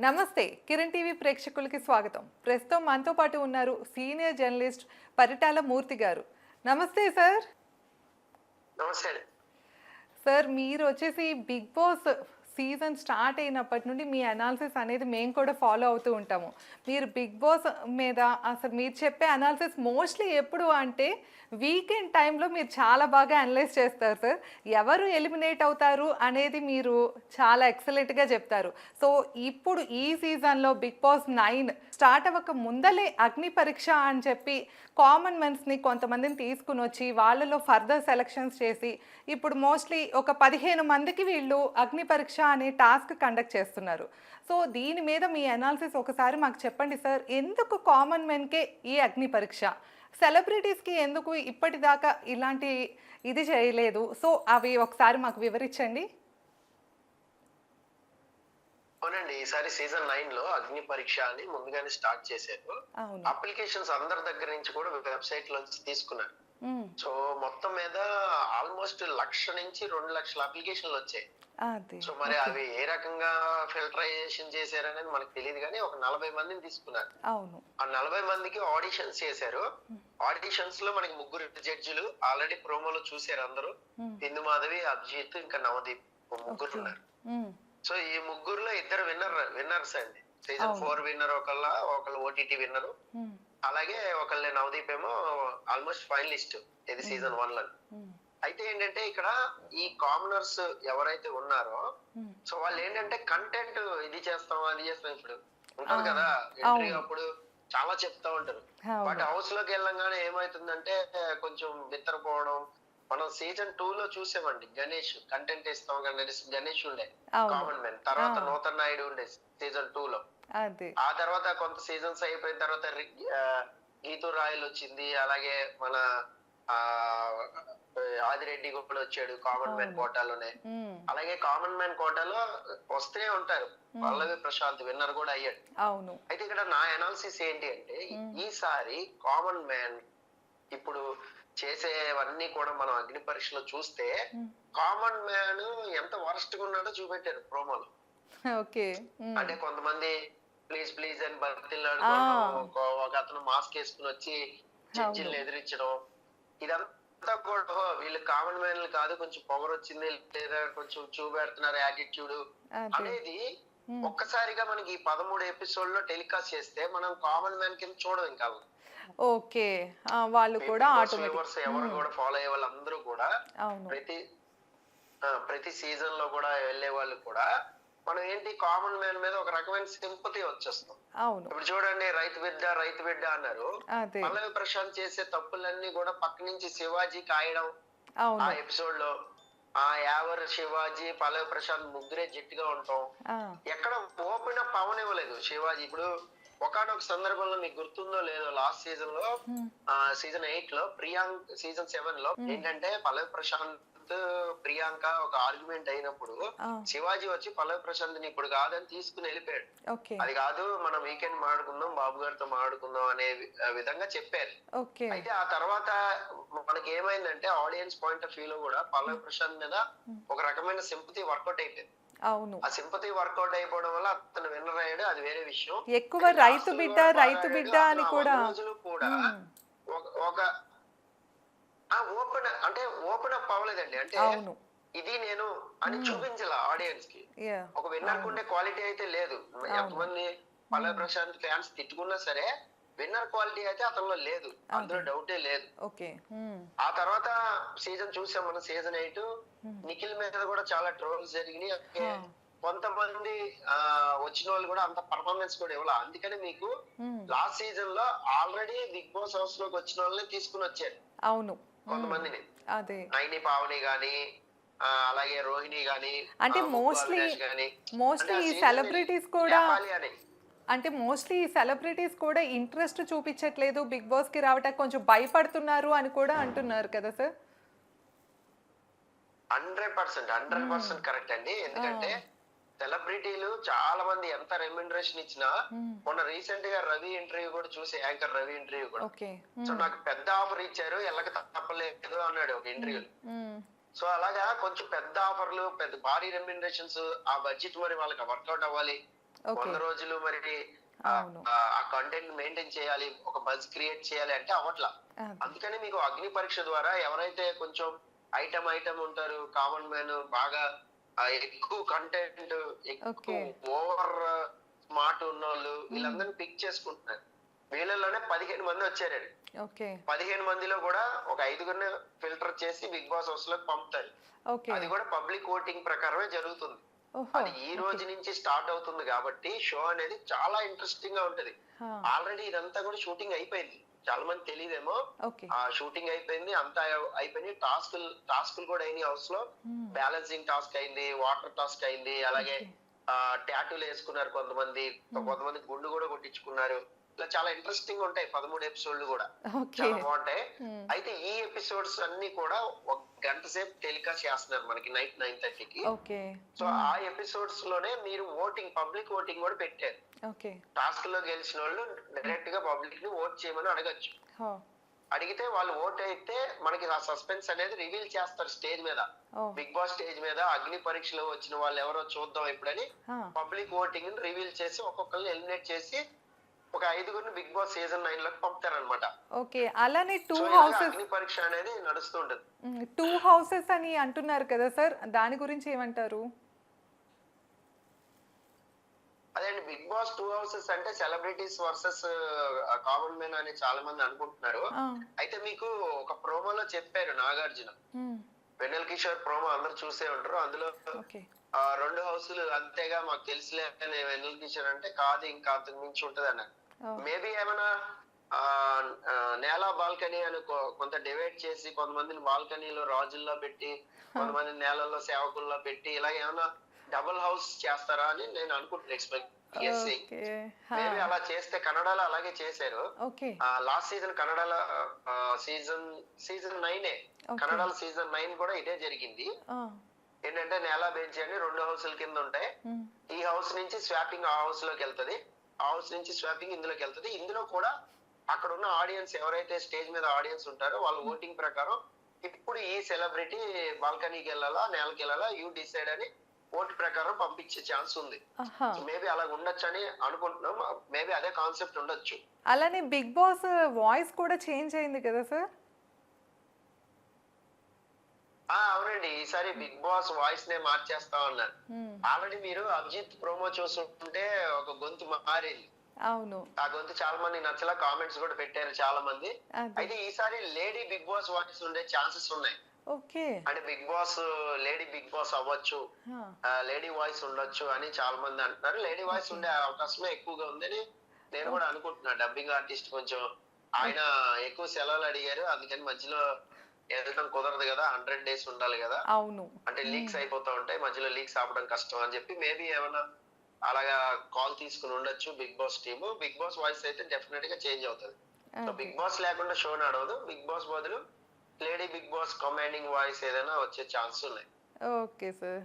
నమస్తే కిరణ్ టీవీ ప్రేక్షకులకి స్వాగతం. ప్రస్తుతం మనతో పాటు ఉన్నారు సీనియర్ జర్నలిస్ట్ పరిటాల మూర్తి గారు. నమస్తే సార్. నమస్తే. సార్ మీరు వచ్చేసి బిగ్ బాస్ సీజన్ స్టార్ట్ అయినప్పటి నుండి మీ అనాలిసిస్ అనేది మేము కూడా ఫాలో అవుతూ ఉంటాము. మీరు బిగ్ బాస్ మీద అసలు మీరు చెప్పే అనాలిసిస్ మోస్ట్లీ ఎప్పుడు అంటే వీకెండ్ టైంలో మీరు చాలా బాగా అనలైజ్ చేస్తారు సార్ ఎవరు ఎలిమినేట్ అవుతారు అనేది మీరు చాలా ఎక్సలెంట్గా చెప్తారు. సో ఇప్పుడు ఈ సీజన్లో బిగ్ బాస్ నైన్ స్టార్ట్ అవ్వక ముందలే అగ్ని పరీక్ష అని చెప్పి కామన్ మెన్స్ని కొంతమందిని తీసుకుని వచ్చి వాళ్ళలో ఫర్దర్ సెలక్షన్స్ చేసి ఇప్పుడు మోస్ట్లీ ఒక పదిహేను మందికి వీళ్ళు అగ్ని పరీక్ష అనే టాస్క్ కండక్ట్ చేస్తున్నారు. సో దీని మీద మీ అనాలిసిస్ ఒకసారి మాకు చెప్పండి సార్. ఎందుకు కామన్ మెన్కే ఈ అగ్ని పరీక్ష? సెలబ్రిటీస్కి ఎందుకు ఇప్పటిదాకా ఇలాంటి ఇది చేయలేదు? సో అవి ఒకసారి మాకు వివరించండి. అవునండి. ఈసారి సీజన్ నైన్లో అగ్ని పరీక్ష అని ముందుగానే స్టార్ట్ చేశారు. అప్లికేషన్స్ అందరి దగ్గర నుంచి కూడా వెబ్సైట్ లోంచి తీసుకున్నారు. సో మొత్తం మీద ఆల్మోస్ట్ లక్ష నుంచి రెండు లక్షల అప్లికేషన్లు వచ్చాయి. సో మరి అవి ఏ రకంగా ఫిల్టరైజేషన్ చేశారనేది మనకు తెలియదు కానీ ఒక నలభై మందిని తీసుకున్నారు. అవును. ఆ నలభై మందికి ఆడిషన్స్ చేశారు. ఆడిషన్స్లో మనకి ముగ్గురు జడ్జిలు ఆల్రెడీ ప్రోమోలో చూశారు అందరూ. బిందు మాధవి అభిజిత్ ఇంకా నవదీప్ ముగ్గురు. ఉన్నారు. సో ఈ ముగ్గురులో ఇద్దరు విన్నర్ విన్నర్స్ అండి. సీజన్. ఫోర్ విన్నర్ ఒకళ్ళ ఒకళ్ళు ఓటీటీ విన్నర్. అలాగే ఒకళ్ళ నవదీప్ ఏమో ఆల్మోస్ట్ ఫైనలిస్ట్ ఇది సీజన్ వన్లో. అయితే ఏంటంటే ఇక్కడ ఈ కామనర్స్ ఎవరైతే ఉన్నారో మ్మ్. సో వాళ్ళు ఏంటంటే కంటెంట్ ఇది చేస్తాం అది చేస్తాం ఇప్పుడు ఉంటది అవును. కదా ఎంట్రీ. అప్పుడు చాలా చెప్తా ఉంటారు బట్ హౌస్లోకి వెళ్ళంగానే ఏమైతుందంటే కొంచెం బిత్తరపోవడం మనం సీజన్ టూ లో చూసామండి గణేష్ కంటెంట్ ఇస్తాం గణేష్ గణేష్ ఉండే కామన్ మ్యాన్ తర్వాత ఆ. నూతన్ నాయుడు ఉండే సీజన్ టూ లో ఆ తర్వాత కొంత సీజన్స్ అయిపోయిన తర్వాత గీతూ రాయల్ వచ్చింది అలాగే మన ఆ ఆదిరెడ్డి కూడా వచ్చాడు కామన్ మ్యాన్. కోటాలోనే. అలాగే కామన్ మ్యాన్ కోటాలో వస్తూనే ఉంటారు పల్లవి ప్రశాంత్ విన్నర్ కూడా అయ్యాడు అవును అయితే ఇక్కడ నా అనాలిసిస్ ఏంటి అంటే. ఈసారి కామన్ మ్యాన్ ఇప్పుడు చేసేవన్నీ కూడా మనం అగ్ని పరీక్షలో చూస్తే. కామన్ మ్యాన్ ఎంత వరస్ట్గా ఉన్నాడో చూపెట్టారు ప్రోమోలో ఓకే. అంటే కొంతమంది ప్లీజ్ ప్లీజ్ అని ఆ. ఒక అతను మాస్క్ వేసుకుని వచ్చి జడ్జిల్ని ఎదిరించడం. ఇదంతా కూడా వీళ్ళు కామన్ మ్యాన్ కాదు కొంచెం పొగరు వచ్చింది లేదా కొంచెం చూపెడుతున్నారు యాటిట్యూడ్ అనేది. ఒక్కసారిగా మనకి ఈ పదమూడు ఎపిసోడ్లో టెలికాస్ట్ చేస్తే మనం కామన్ మ్యాన్ కింద చూడం ఇంకా ఓకే. వాళ్ళు కూడా ఆటోమేటిక్ ఎవరు కూడా ఫాలో అయ్యే వాళ్ళందరూ కూడా ప్రతి ప్రతి సీజన్లో కూడా వెళ్ళే వాళ్ళు కూడా మనం ఏంటి కామన్ మ్యాన్ మీద ఒక రకమైన సింపతి వచ్చేస్తాం అవును. ఇప్పుడు చూడండి రైతు బిడ్డ రైతు బిడ్డ అన్నారు. పల్లవి ప్రశాంత్ చేసే తప్పులన్నీ కూడా పక్క నుంచి శివాజీ కాయడం. ఆ ఎపిసోడ్లో ఆ యావర్ శివాజీ పల్లవి ప్రశాంత్ ముగ్గురే జట్టుగా ఉంటాం. ఎక్కడ ఓపెన్ అప్ అవనివ్వలేదు శివాజీ. ఇప్పుడు ఒకనొక సందర్భంలో మీకు గుర్తుందో లేదో లాస్ట్ సీజన్లో. సీజన్ ఎయిట్లో ప్రియాంక్ సీజన్ సెవెన్లో ఏంటంటే పల్లవి ప్రశాంత్ ప్రియాంక ఒక ఆర్గ్యుమెంట్ అయినప్పుడు శివాజీ వచ్చి పల్లవి ప్రశాంత్ని ఇప్పుడు కాదని తీసుకుని వెళ్ళిపోయాడు. అది కాదు మనం వీకెండ్ మాట్లాడుకుందాం బాబు గారితో మాట్లాడుకుందాం అనే విధంగా చెప్పారు. అయితే ఆ తర్వాత మనకి ఏమైందంటే ఆడియన్స్ పాయింట్ ఆఫ్ వ్యూ లో కూడా పల్లవి ప్రశాంత్ మీద ఒక రకమైన సింపతి వర్కౌట్ అయిపోయింది. అవును. ఆ సింపతి వర్కౌట్ అయిపోవడం వల్ల అతను విన్నర్ అయ్యాడు అది వేరే విషయం. ఎక్కువ రైతు బిడ్డ రైతు బిడ్డ. అని కూడా రోజులు కూడా. ఒక- ఓపెన్ అంటే ఓపెన్ అప్ అవ్వలేదండి. అంటే ఇది నేను అని చూపించాల ఆడియన్స్కి ఒక విన్నర్ ఉండే క్వాలిటీ అయితే లేదు. ఎంతమంది పల్లవి ప్రశాంత్ ఫ్యాన్స్ తిట్టుకున్నా సరే విన్నర్ క్వాలిటీ అయితే అతనిలో లేదు. అందులో డౌటే లేదు. ఆ తర్వాత సీజన్ చూసాం మనం సీజన్ ఎయిట్. నిఖిల్ మీద కూడా చాలా ట్రోల్స్ జరిగినాయి. కొంతమంది ఆ వచ్చిన వాళ్ళు కూడా అంత పర్ఫార్మెన్స్ కూడా ఇవ్వాలి. అందుకని మీకు. లాస్ట్ సీజన్లో ఆల్రెడీ బిగ్ బాస్ హౌస్లోకి వచ్చిన వాళ్ళని తీసుకుని వచ్చారు. అవును. కొంతమందిని. అదే. నైని పావని గాని అలాగే రోహిణి గాని అంటే మోస్ట్లీ ఆ ఈ సెలబ్రిటీస్ కూడా అంటే మోస్ట్లీ ఈ సెలబ్రిటీస్ కూడా ఇంట్రెస్ట్ చూపించట్లేదు బిగ్ బాస్కి రావటానికి కొంచెం భయపడుతున్నారు అని కూడా అంటున్నారు కదా sir? Hundred percent hundred percent correct అండి. ఎందుకంటే సెలబ్రిటీలు చాలా మంది ఎంత రెమ్యునరేషన్ ఇచ్చినా మొన్న రీసెంట్గా రవి ఇంటర్వ్యూ కూడా చూసి యాంకర్ రవి ఇంటర్వ్యూ కూడా. సో నాకు పెద్ద ఆఫర్ ఇచ్చారు ఎల్లక తప్పలేదు అన్నాడు ఒక ఇంటర్వ్యూ సో అలాగా కొంచెం పెద్ద ఆఫర్లు పెద్ద భారీ రెమ్యునరేషన్స్ ఆ బడ్జెట్ మరి వాళ్ళకి వర్కౌట్ అవ్వాలి. వంద రోజులు మరి ఆ- కంటెంట్ మెయింటైన్ చేయాలి ఒక బజ్ క్రియేట్ చేయాలి అంటే అవట్లా అది. అందుకని మీకు అగ్ని పరీక్ష ద్వారా ఎవరైతే కొంచెం ఐటమ్ ఐటమ్ ఉంటారు కామన్ మ్యాన్ బాగా ఎక్కువ కంటెంట్ ఎక్కువ. ఓవర్ స్మార్ట్ ఉన్న వాళ్ళు వీళ్ళందరినీ పిక్ చేసుకుంటున్నారు. వీళ్ళలోనే పదిహేను మంది వచ్చారండి పదిహేను మందిలో కూడా ఒక ఐదుగురిని ఫిల్టర్ చేసి బిగ్ బాస్ హౌస్లోకి పంపుతారు. అది కూడా పబ్లిక్ ఓటింగ్ ప్రకారమే జరుగుతుంది. అది ఈ రోజు నుంచి స్టార్ట్ అవుతుంది కాబట్టి షో అనేది చాలా ఇంట్రెస్టింగ్గా ఉంటది. ఆల్రెడీ ఇదంతా కూడా షూటింగ్ అయిపోయింది. చాలా మంది తెలియదేమో ఆ షూటింగ్ అయిపోయింది అంతా అయిపోయింది టాస్క్ టాస్క్లు కూడా అయినాయి హౌస్లో. బ్యాలెన్సింగ్ టాస్క్ అయింది వాటర్ టాస్క్ అయింది అలాగే. ఆ టాటూలు వేసుకున్నారు కొంతమంది. కొంతమంది గుండు కూడా కొట్టించుకున్నారు. ఇలా చాలా ఇంట్రెస్టింగ్ ఉంటాయి పదమూడు ఎపిసోడ్లు కూడా. చాలా బాగుంటాయి. అయితే ఈ ఎపిసోడ్స్ అన్ని కూడా ఒక గంట సేపు టెలికాస్ట్ చేస్తున్నారు మనకి నైట్ నైన్ థర్టీకి సో ఆ ఎపిసోడ్స్లోనే మీరు ఓటింగ్ పబ్లిక్ ఓటింగ్ కూడా పెట్టారు. టాస్క్లో గెలిచిన వాళ్ళు డైరెక్ట్గా పబ్లిక్ని ఓట్ చేయమని అడగచ్చు. అడిగితే వాళ్ళు ఓట్ అయితే మనకి ఆ సస్పెన్స్ అనేది రివీల్ చేస్తారు స్టేజ్ మీద. బిగ్ బాస్ స్టేజ్ మీద అగ్ని పరీక్షలో వచ్చిన వాళ్ళు ఎవరో చూద్దాం ఇప్పుడని పబ్లిక్ ఓటింగ్ రివీల్ చేసి ఒక్కొక్కరిని ఎలిమినేట్ చేసి ఒక ఐదుగురిని బిగ్ బాస్ సీజన్ నైన్లోకి పంపుతారనమాట ఓకే. అలానే టూ హౌసెస్ అగ్ని పరీక్ష అనేది నడుస్తూ ఉంటుంది. టూ హౌసెస్ అని అంటున్నారు కదా సార్. దాని గురించి ఏమంటారు? అదే అండి బిగ్ బాస్ టూ హౌసెస్ అంటే సెలబ్రిటీస్ వర్సెస్ కామన్ మెన్ అని చాలా మంది అనుకుంటున్నారు. అయితే మీకు ఒక ప్రోమోలో చెప్పారు నాగార్జున. వెన్నెల్ కిషోర్ ప్రోమో అందరు చూసే ఉంటారు. అందులో రెండు హౌసులు అంతేగా మాకు తెలుసులే వెన్నెల్ కిషోర్ అంటే కాదు ఇంకా అంతకు మించి ఉంటది అన్న ఓ, మేబీ ఏమైనా నేల బాల్కనీ అని కొంత డివైడ్ చేసి కొంతమందిని బాల్కనీలో రాజుల్లో పెట్టి కొంతమంది నేలల్లో సేవకుల్లో పెట్టి ఇలా ఏమైనా డబుల్ హౌస్ చేస్తారా అని నేను అనుకుంటున్నా ఎక్స్పెక్ట్ మేబీ అలా చేస్తే కన్నడలో అలాగే చేశారు. లాస్ట్ సీజన్ కన్నడలో సీజన్ సీజన్ నైనే. కన్నడలో సీజన్ నైన్ కూడా ఇదే జరిగింది. ఏంటంటే నేల బెంచ్ అని రెండు హౌసుల కింద ఉంటాయి. ఈ హౌస్ నుంచి స్వాపింగ్ ఆ హౌస్లోకి వెళ్తది. ఆ హౌస్ నుంచి స్వాపింగ్ ఇందులోకి వెళ్తది. ఇందులో కూడా అక్కడ ఉన్న ఆడియన్స్ ఎవరైతే స్టేజ్ మీద ఆడియన్స్ ఉంటారో వాళ్ళ ఓటింగ్ ప్రకారం ఇప్పుడు ఈ సెలబ్రిటీ బాల్కనీకి వెళ్ళాలా నేలకి వెళ్ళాలా యూ డిసైడ్ అని ఓటు ప్రకారం పంపించే ఛాన్స్ ఉంది. మేబీ అలా ఉండొచ్చు అని అనుకుంటున్నాం మేబీ అదే కాన్సెప్ట్ ఉండొచ్చు. అలానే బిగ్ బాస్ వాయిస్ కూడా చేంజ్ అయింది కదా సార్ ఆ అవునండి. ఈసారి బిగ్ బాస్ వాయిస్ నే మార్చేస్తా ఉన్నారు. ఆల్రెడీ మీరు అభిజిత్ ప్రోమో చూస్తుంటే ఒక గొంతు మారింది. అవును. ఆ గొంతు చాలా మంది నచ్చలా కామెంట్స్ కూడా పెట్టారు చాలా మంది. అయితే ఈసారి లేడీ బిగ్ బాస్ వాయిస్ ఉండే ఛాన్సెస్ ఉన్నాయి. ఓకే. అంటే Bigg Boss lady Bigg Boss అవ్వచ్చు లేడీ వాయిస్ ఉండొచ్చు అని చాలా మంది అంటున్నారు. లేడీ వాయిస్ ఉండే అవకాశమే ఎక్కువగా ఉందని నేను కూడా అనుకుంటున్నా. డబ్బింగ్ ఆర్టిస్ట్ కొంచెం ఆయన ఎక్కువ సెలవులు అడిగారు. అందుకని మధ్యలో వెళ్ళడం కుదరదు కదా హండ్రెడ్ డేస్ ఉండాలి కదా. అవును. అంటే లీక్స్ అయిపోతా ఉంటాయి. మధ్యలో లీక్స్ ఆపడం కష్టం అని చెప్పి మేబీ ఏమైనా అలాగా కాల్ తీసుకుని ఉండొచ్చు big boss team. Big boss voice అయితే డెఫినెట్గా చేంజ్ అవుతుంది. సో. బిగ్ బాస్ లేకుండా షో నడవదు. బిగ్ బాస్ బదులు lady big boss commanding voice ఏదైనా వచ్చే ఛాన్స్ ఉన్నాయి. Okay sir.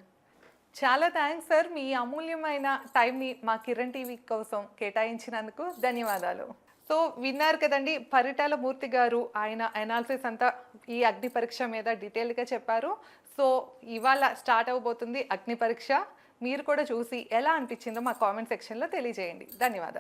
చాలా థ్యాంక్స్ సార్ మీ అమూల్యమైన టైంని మా కిరణ్ టీవీ కోసం కేటాయించినందుకు ధన్యవాదాలు. సో విన్నారు కదండి పరిటాల మూర్తి గారు ఆయన అనాలిసిస్ అంతా ఈ అగ్ని పరీక్ష మీద డీటెయిల్గా చెప్పారు. సో ఇవాళ స్టార్ట్ అవబోతుంది అగ్ని పరీక్ష. మీరు కూడా చూసి ఎలా అనిపించిందో మా కామెంట్ సెక్షన్లో తెలియజేయండి. ధన్యవాదాలు.